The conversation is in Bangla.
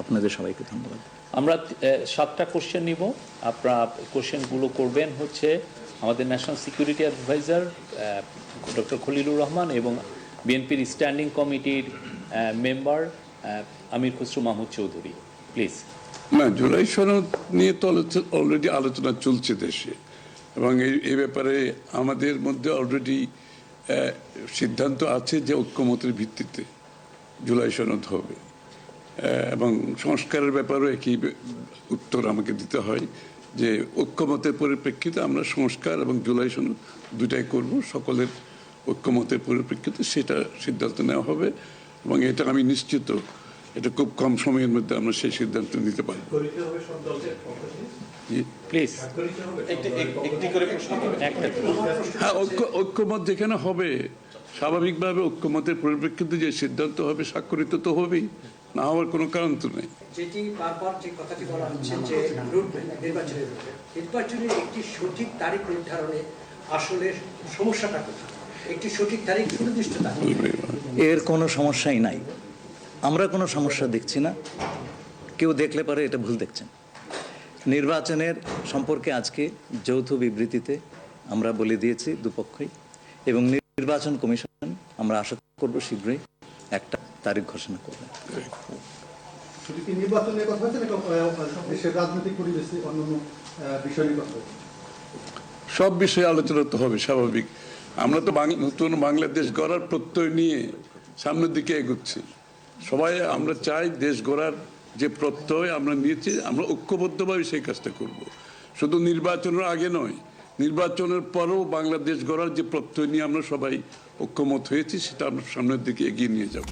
আপনাদের সবাইকে ধন্যবাদ। আমরা সাতটা কোশ্চেন নিব। আপনারা কোশ্চেনগুলো করবেন হচ্ছে আমাদের national security adviser doctor Khalilur Rahman এবং বিএনপির স্ট্যান্ডিং কমিটির মেম্বার আমির খসরু মাহমুদ চৌধুরী। প্লিজ না জুলাই সনদ নিয়ে তো অলরেডি আলোচনা চলছে দেশে। এবং এই ব্যাপারে আমাদের মধ্যে অলরেডি সিদ্ধান্ত আছে যে ঐক্যমতের ভিত্তিতে জুলাই সনদ হবে। এবং সংস্কারের ব্যাপারেও একই উত্তর আমাকে দিতে হয় যে ঐক্যমতের পরিপ্রেক্ষিতে আমরা সংস্কার এবং জুলাই সনদ দুটাই করব সকলের ঐক্যমতের পরিপ্রেক্ষিতে সেটা সিদ্ধান্ত নেওয়া হবে এবং এটা আমি নিশ্চিত এটা খুব কম সময়ের মধ্যে আমরা সেই সিদ্ধান্ত নিতে একটা হ্যাঁ ঐক্য ঐক্যমত যেখানে হবে স্বাভাবিকভাবে ঐক্যমতের পরিপ্রেক্ষিতে যে সিদ্ধান্ত হবে স্বাক্ষরিত তো হবেই। না হওয়ার কোনো কারণ তো নেই। যেটি বারবার যে কথাটি বলা হচ্ছে যে নির্বাচনের নির্বাচনের একটি সঠিক তারিখ নির্ধারণে আসলে সমস্যাটা কোথায়? একটি সঠিক তারিখ সুনির্দিষ্ট তারিখ। এর কোনো সমস্যাই নাই। আমরা কোনো সমস্যা দেখছি না। কেউ দেখলে পরে এটা ভুল দেখছেন। নির্বাচনের সম্পর্কে আজকে যৌথ বিবৃতিতে আমরা বলে দিয়েছি দুপক্ষই এবং নির্বাচন কমিশন আমরা আশা করব শীঘ্রই একটা তারিখ ঘোষণা করবে। শুধু কি নির্বাচনের কথা হচ্ছে নাকি আহ, দেশের রাজনৈতিক পরিবেশে অন্যান্য আহ, বিষয় নিয়ে কথা হচ্ছে সব বিষয়ে আলোচনা তো হবে স্বাভাবিক। আমরা তো নতুন বাংলাদেশ গড়ার প্রত্যয় নিয়ে সামনের দিকে এগোচ্ছি। সবাই আমরা চাই দেশ গড়ার যে প্রত্যয় আমরা নিয়েছি আমরা ঐক্যবদ্ধভাবে সেই কাজটা করব। শুধু নির্বাচনের আগে নয় নির্বাচনের পরেও বাংলাদেশ গড়ার যে প্রত্যয় নিয়ে আমরা সবাই ঐক্যমত হয়েছি সেটা আমরা সামনের দিকে এগিয়ে নিয়ে যাব।